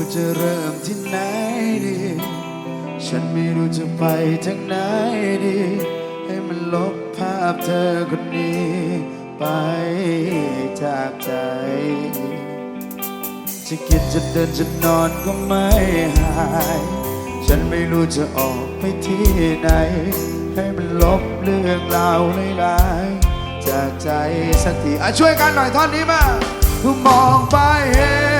รู้จะเริ่มที่ไหนดี ฉันไม่รู้จะไปทางไหนดี ให้มันลบภาพเธอคนนี้ ไปจากใจ จะคิดจะเดินจะนอนก็ไม่หาย ฉันไม่รู้จะออกไปที่ไหน ให้มันลบเรื่องราวหลายๆจากใจสักทีอะช่วยกันหน่อยท่อนนี้มามองไปเห็น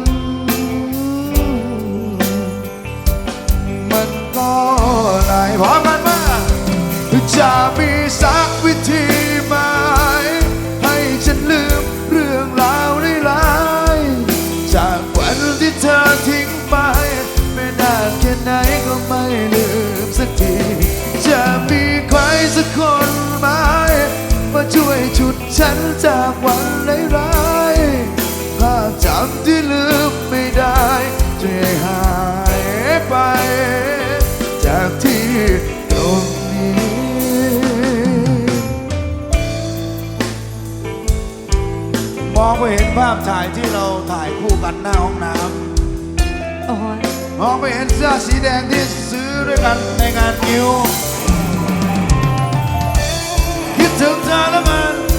ฉุดฉันจากวันร้ายๆภาพจำที่ลืมไม่ได้จะให้หายไป จากที่ตรงนี้ มองไปเห็นภาพถ่ายที่เราถ่ายคู่กันหน้าห้องน้โอ้ยำมองไปเห็นเสื้อสีแดงที่ซื้อด้วยกันในงานงิวคิดถึงเธอแล้วมัน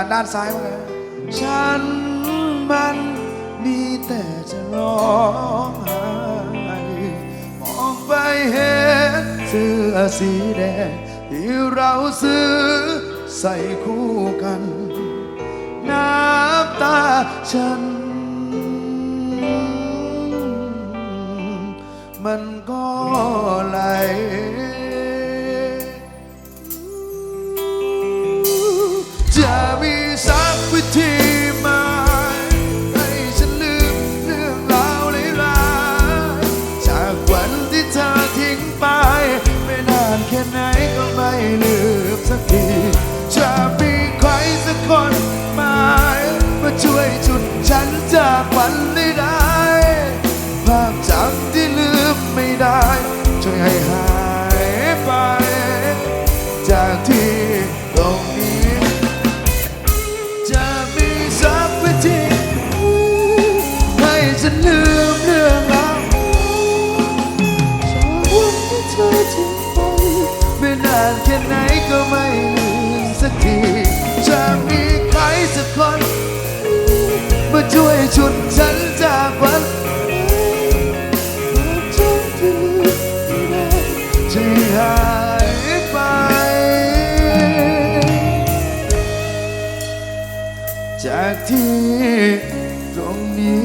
คู่กันด้านซ้ายมาเลยฉันมันมีแต่จะร้องไห้มองไปเห็นเสื้อสีแดงที่เราซื้อใส่คู่กัน น้ำตาฉัน มันก็ไหล ก็ไม่ลืมสักทีจะมีใครสักคนมามาช่วยจุดฉันจากวันร้ได้ ตรงนี้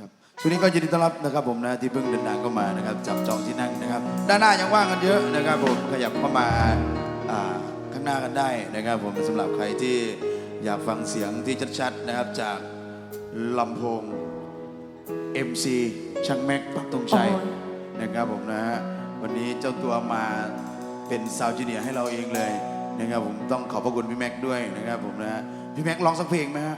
ครับช่วงนี้ก็ยินดีต้อนรับนะครับผมนะที่เพิ่งเดินทางเข้ามานะครับ จับจองที่นั่งนะครับ ด้านหน้ายังว่างกันเยอะนะครับผมขยับเข้ามาอ่าข้างหน้ากันได้นะครับ ผมสำหรับใครที่อยากฟังเสียงที่ชัดๆนะครับจากลำโพง MC ช่างแม็กปักตรงชัยโอ้ยนะครับผมนะฮะวันนี้เจ้าตัวมาเป็นซาวจูเนียร์ให้เราเองเลยนะครับผมต้องขอบพระคุณพี่แม็กด้วยนะครับผมนะฮะพี่แม็กร้องสักเพลงไหมฮะ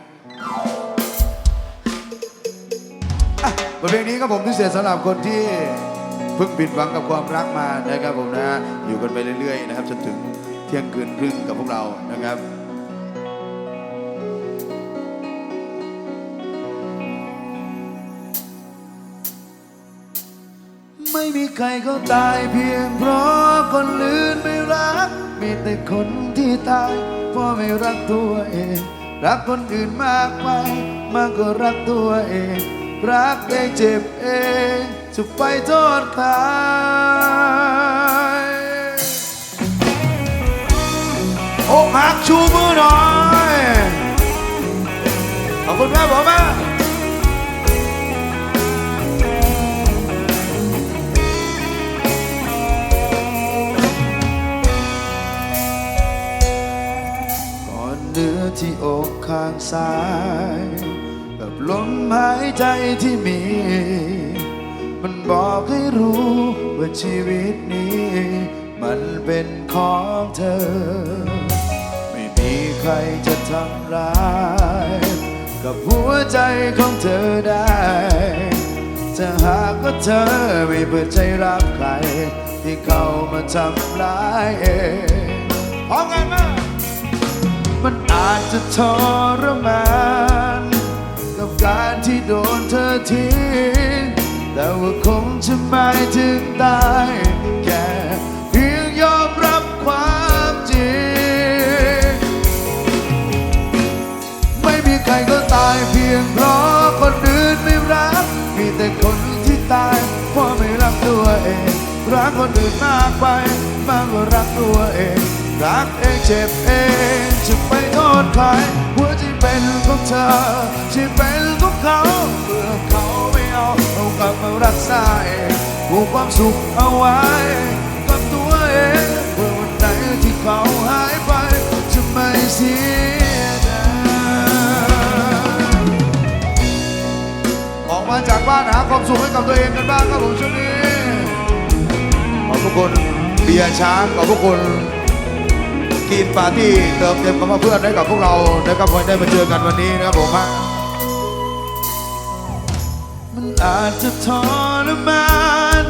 อะบทเพลงนี้ครับผมพิเศษสำหรับคนที่เพิ่งผิดหวังกับความรักมานะครับผมนะอยู่กันไปเรื่อยๆนะครับจนถึงเที่ยงคืนครึ่งกับพวกเรานะครับ ม่มีใครเขาตายเพียงเพราะคนอื่นไม่รัก มีแต่คนที่ตายเพราะไม่รักตัวเอง รักคนอื่นมากไปมากกว่ารักตัวเอง รักได้เจ็บเอง จะไปโทษใครอกหักชูมือหน่อย ขอบคุณครับผมมาก ที่อกข้างซ้าย กับลมหายใจที่มี มันบอกให้รู้ว่าชีวิตนี้ มันเป็นของเธอ ไม่มีใครจะทำร้าย กับหัวใจของเธอได้ถ้าหากว่าเธอไม่เปิดใจรับใคร ที่เข้ามาทำร้ายเองพร้อมกันมา มันอาจจะทรมาน กับการที่โดนเธอทิ้งแต่ว่าคงจะไม่ถึงตายแค่เพียงยอมรับความจริง ไม่มีใครก็ตายเพียงเพราะคนอื่นไม่รัก มีแต่คนที่ตายเพราะไม่รักตัวเอง รักคนอื่นมากไปมากกว่ารักตัวเอง รักเองเจ็บเอง จะไปโทษใครหัวใจเป็นของเธอที่เป็นของเขาเมื่อเขาไม่เอาเอากลับมารักษาเองผูกความสุขเอาไว้กับตัวเองเมื่อวันไหนที่เขาหายไปจะไม่เสียดายออกมาจากบ้านหาความสุขให้กับตัวเองกันบ้างครับผมช่วงนี้ขอบพระคุณเบียร์ช้างขอบพระคุณ กินปาร์ตี้เติมเต็มคำว่าเพื่อนให้กับพวกเรานะครับวันได้มาเจอกันวันนี้นะครับผมฮะมันอาจจะทรมาน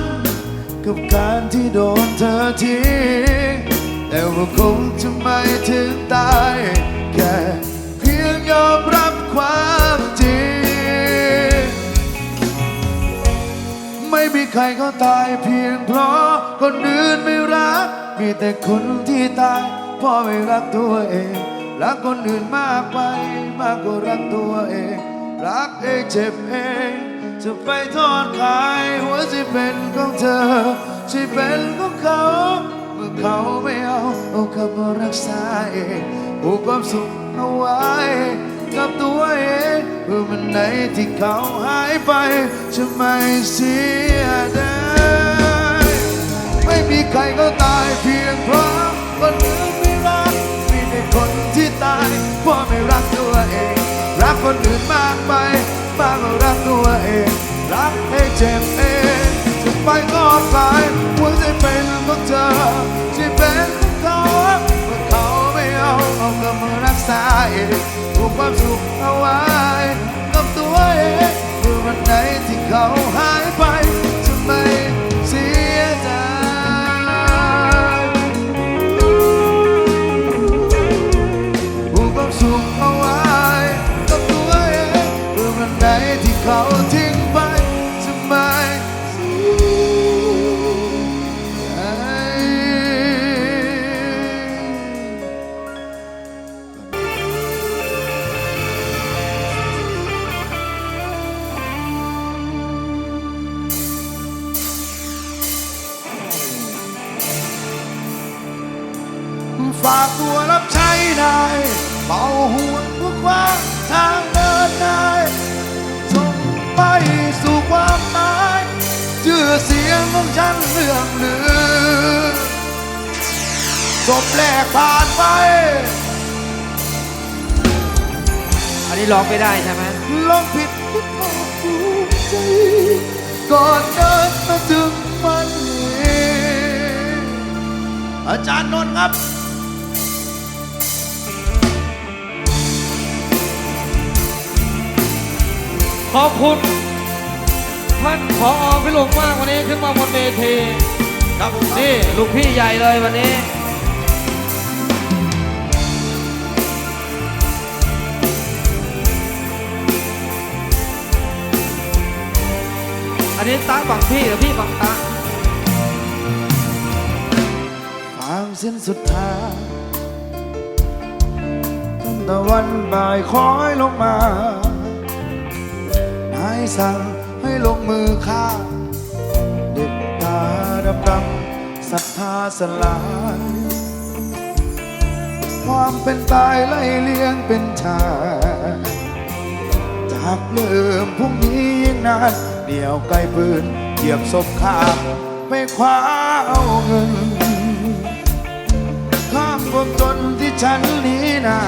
กับการที่โดนเธอทิ้งแต่ว่าคงจะไม่ถึงตายแค่เพียงยอมรับความจริงไม่มีใครเขาตายเพียงเพราะคนอื่นไม่รักมีแต่คนที่ตาย พราะไม่รักตัวเอง รักคนอื่นมากไป มากกว่ารักตัวเอง รักเองเจ็บเอง จะไปโทษใครหัวใจเป็นของเธอ ที่เป็นของเขา เมื่อเขาไม่เอาเอากลับมารักษาเองผูกความสุขเอาไว้ กับตัวเองเพื่อมันไหนที่เขาหายไป จะไม่เสียดายไม่มีใครก็ตายเพียง คนอื่นมากไปบางกว่ารักตัวเอง รักให้เจ็บเองจะไปก็ตายหัวใจเป็นของเธอที่เป็นของเขาเมื่อเขาไม่เอาเอากลับมารักษาเองผูกความสุขเอาไว้กับตัวเองเมื่อวันไหนที่เขาหายไป ฝากตัวรับใช้นายเป่าห่วงทุกว่างทางเดินนายส่งไปสู่ความตายชื่อเสียงของฉันเรื่องลือศพแรกผ่านไป อันนี้ร้องไม่ได้ใช่ไหมลองผิดก็ขอภูมิใจก่อนเดินมาถึงวันนี้อาจารย์นนท์ครับ ขอบคุณท่านผอพิลงมากวันนี้ขึ้นมาบนเวทีครับผมนี่ลูกพี่ใหญ่เลยวันนี้อันนี้ตั้งฝั่งพี่หรือพี่ฝั่งตั้งทางเส้นสุดท้ายตั้งแต่วันบ่ายคอยลงมานาย สั่งให้ลงมือฆ่า เด็กตาดำดำศรัทธาสลาย ความเป็นตายไล่เลี้ยงเป็นชายหากเริ่มพรุ่งนี้ยิ่งนานเดี๋ยวใกล้ปืนเหยียบศพข้ามไปคว้าเอาเงิน ข้ามความจนที่ฉันนี้นา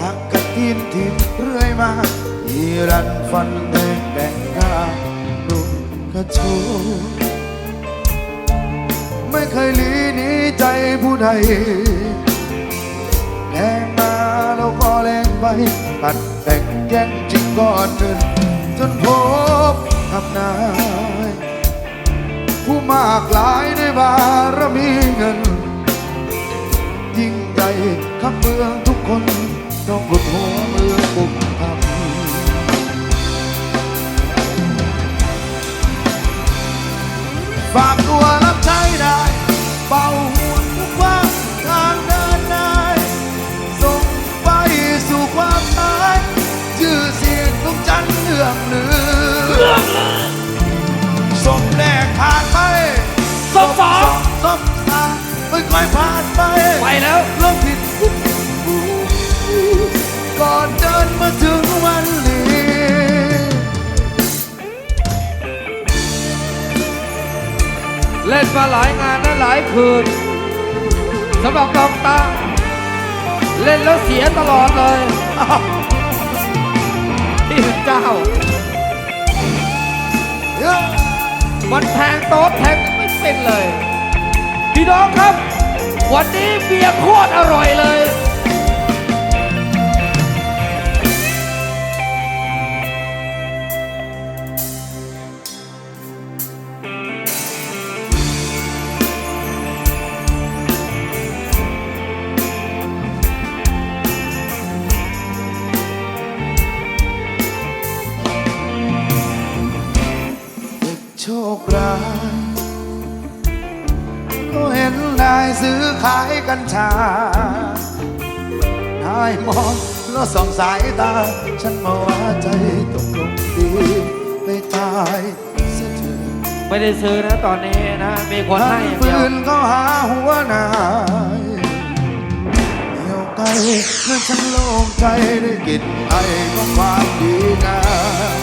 หักกระทินทิมเรื่อยมา อีรันฟันแดงแบ่งข้านุ่มกระชกไม่เคยหลีหนีใจผู้ใดแรงมาแล้วก็แรงไปตัดแต่งแย่งจริงก่อนเดินจนพบทำนายผู้มากหลายในบารมีเงิน ยิ่งใหญ่ขับเมืองทุกคนต้องกดหัวมือปุ่ ฝากตัวรับใช้ได้เบาห่วงทุกความทางเดินได้ส่งไปสู่ความตายชื่อเสียงของฉันเลื่องลือสมแรกผ่านไปสมสองสมสามไม่ค่อยผ่านไปไปแล้วลงผิดก่อนเดินมา หลายงานและหลายคืนสำหรับดองตา เล่นแล้วเสียตลอดเลยที่เจ้า มันแทงโต๊ะแทงไม่เป็นเลย พี่น้องครับ วันนี้เบียร์โคตรอร่อยเลย ซื้อขายกัญชานายมองแล้วส่องสายตา ฉันมาว่าใจตกลงดีไปตายเสียเถอะไม่ได้ซื้อนะตอนนี้นะ มีคนให้อย่างปืเดียวนก็หาหัวนายเดียวไกลเมื่อฉันโล่งใจได้กลินไอของความดีงาม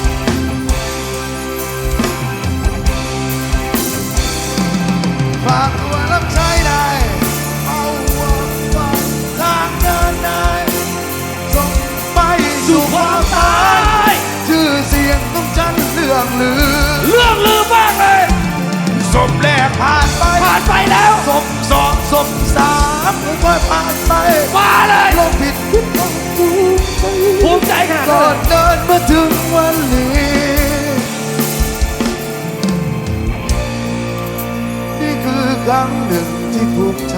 ฝาก ศพสองศพสามค่อยๆผ่านไปมาเลยลงผิดคิดต้องภูมิใจภูมิใจขนาดก่อนั้นนเดินมาถึงวันนี้นี่คือครั้งหนึ่งที่ภูมิใจ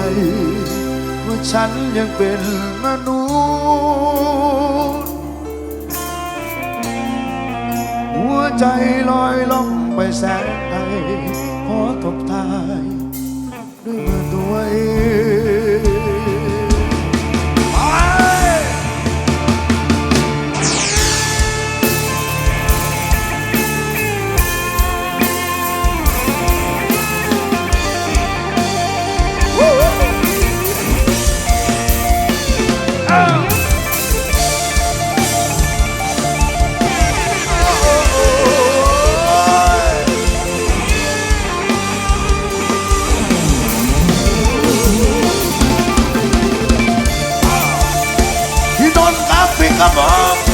ว่าฉันยังเป็นมนุษย์ หัวใจลอยล่องไปแสนไกลขอทบทาย ด้วยมือตัวเอง พี่น